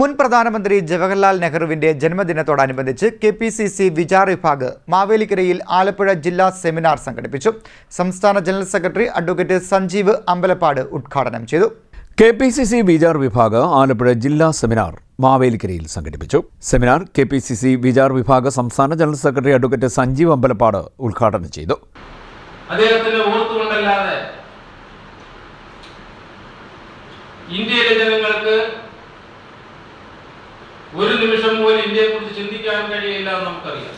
മുൻ പ്രധാനമന്ത്രി ജവഹർലാൽ നെഹ്റുവിന്റെ ജന്മദിനത്തോടനുബന്ധിച്ച് K P C C Vichar Vibhag മാവേലിക്കരയിൽ ആലപ്പുഴ ജില്ലാ സെമിനാർ സംഘടിപ്പിച്ചു. സംസ്ഥാന general secretary advocate Sanjeev Ambalappad ഉദ്ഘാടനം ചെയ്തു. K P C C Vichar Vibhag Alappuzha ജില്ലാ സെമിനാർ മാവേലിക്കരയിൽ സംഘടിപ്പിച്ചു. Seminar K P C C Vichar Vibhag സംസ്ഥാന general secretary advocate Sanjeev Ambalappad ഉദ്ഘാടനം ചെയ്തു. അദ്ദേഹത്തിന് ഓർത്തുകൊണ്ടല്ലാതെ ഇന്ത്യയിലെ ജനങ്ങൾക്ക് ഒരു നിമിഷം പോലും ഇന്ത്യയെ കുറിച്ച് ചിന്തിക്കാൻ കഴിയില്ല എന്ന് നമുക്കറിയാം.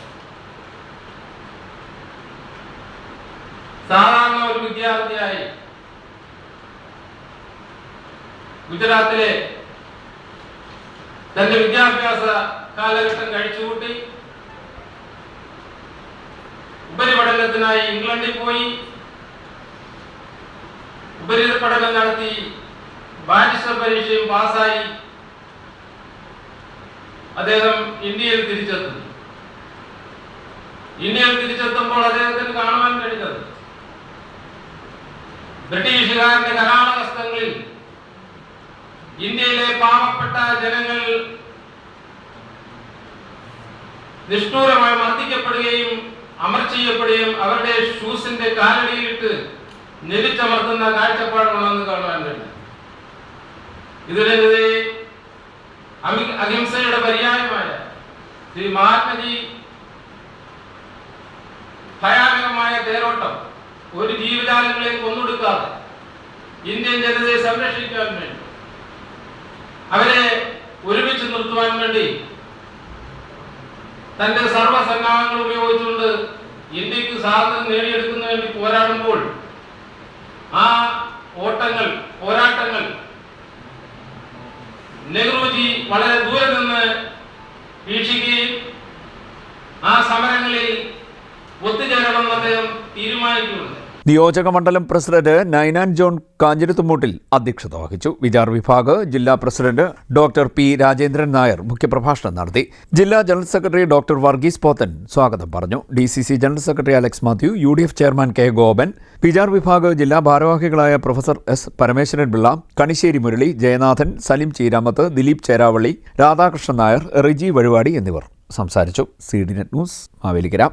സാധാരണ ഒരു വിദ്യാർത്ഥിയായി ഗുജറാത്തിലെ തന്റെ വിദ്യാഭ്യാസ കാലഘട്ടം കഴിച്ചുകൂട്ടി ഉപരിപഠനത്തിനായി ഇംഗ്ലണ്ടിൽ പോയി. ഉപരിപഠനം നടത്തി ബാരിസ്റ്റർ പരീക്ഷയും പാസ്സായി. അദ്ദേഹം ഇന്ത്യയിൽ തിരിച്ചെത്തുന്നു ഇന്ത്യയിൽ തിരിച്ചെത്തുമ്പോൾ അദ്ദേഹത്തിന് കാണുവാൻ കഴിഞ്ഞത് ബ്രിട്ടീഷുകാരന്റെ കരാളഹസ്തങ്ങളിൽ ഇന്ത്യയിലെ പാവപ്പെട്ട ജനങ്ങൾ നിഷ്ഠൂരമായി മർദ്ദിക്കപ്പെടുകയും അമർ ചെയ്യപ്പെടുകയും അവരുടെ ഷൂസിന്റെ കാലടിയിലിട്ട് നെലിച്ചമർത്തുന്ന കാഴ്ചപ്പാടുകളാണെന്ന് കാണുവാൻ കഴിയും ഇതിനെതിരെ അഹിംസയുടെ പര്യായമായ ശ്രീ മഹാത്മജി ഭയാനകമായ തേരോട്ടം ഒരു ജീവജാലങ്ങളെയും കൊന്നൊടുക്കാതെ ഇന്ത്യൻ ജനതയെ സംരക്ഷിക്കാൻ വേണ്ടി അവരെ ഒരുമിച്ച് നിർത്തുവാൻ വേണ്ടി തന്റെ സർവസന്നാഹങ്ങൾ ഉപയോഗിച്ചുകൊണ്ട് ഇന്ത്യയ്ക്ക് സ്വാതന്ത്ര്യം നേടിയെടുക്കുന്നതിന് വേണ്ടി പോരാടുമ്പോൾ ആ ഓട്ടങ്ങൾ പോരാട്ടങ്ങൾ നെഹ്റുജി വളരെ ദൂരെ നിന്ന് വീക്ഷിക്കുകയും ആ സമരങ്ങളിൽ ഒത്തുചേരണമെന്ന് അദ്ദേഹം തീരുമാനിക്കുന്നുണ്ട്. നിയോജക മണ്ഡലം പ്രസിഡന്റ് നൈനാൻ ജോൺ കാഞ്ഞിരത്തുമൂട്ടിൽ അധ്യക്ഷത വഹിച്ചു. വിചാർ വിഭാഗ് ജില്ലാ president doctor P Rajendran Nair മുഖ്യപ്രഭാഷണം നടത്തി. ജില്ലാ general secretary doctor Varghese Pothan സ്വാഗതം പറഞ്ഞു. D C C general secretary Alex Mathew U D F chairman K Gopan Vichar Vibhag ജില്ലാ ഭാരവാഹികളായ പ്രൊഫസർ എസ് പരമേശ്വരൻ പിള്ള കണിശ്ശേരി മുരളി ജയനാഥൻ സലിം ചീരാമത്ത് ദിലീപ് ചേരാവള്ളി രാധാകൃഷ്ണൻ നായർ റിജി വഴിവാടി എന്നിവർ സംസാരിച്ചു. C D net news Mavelikara.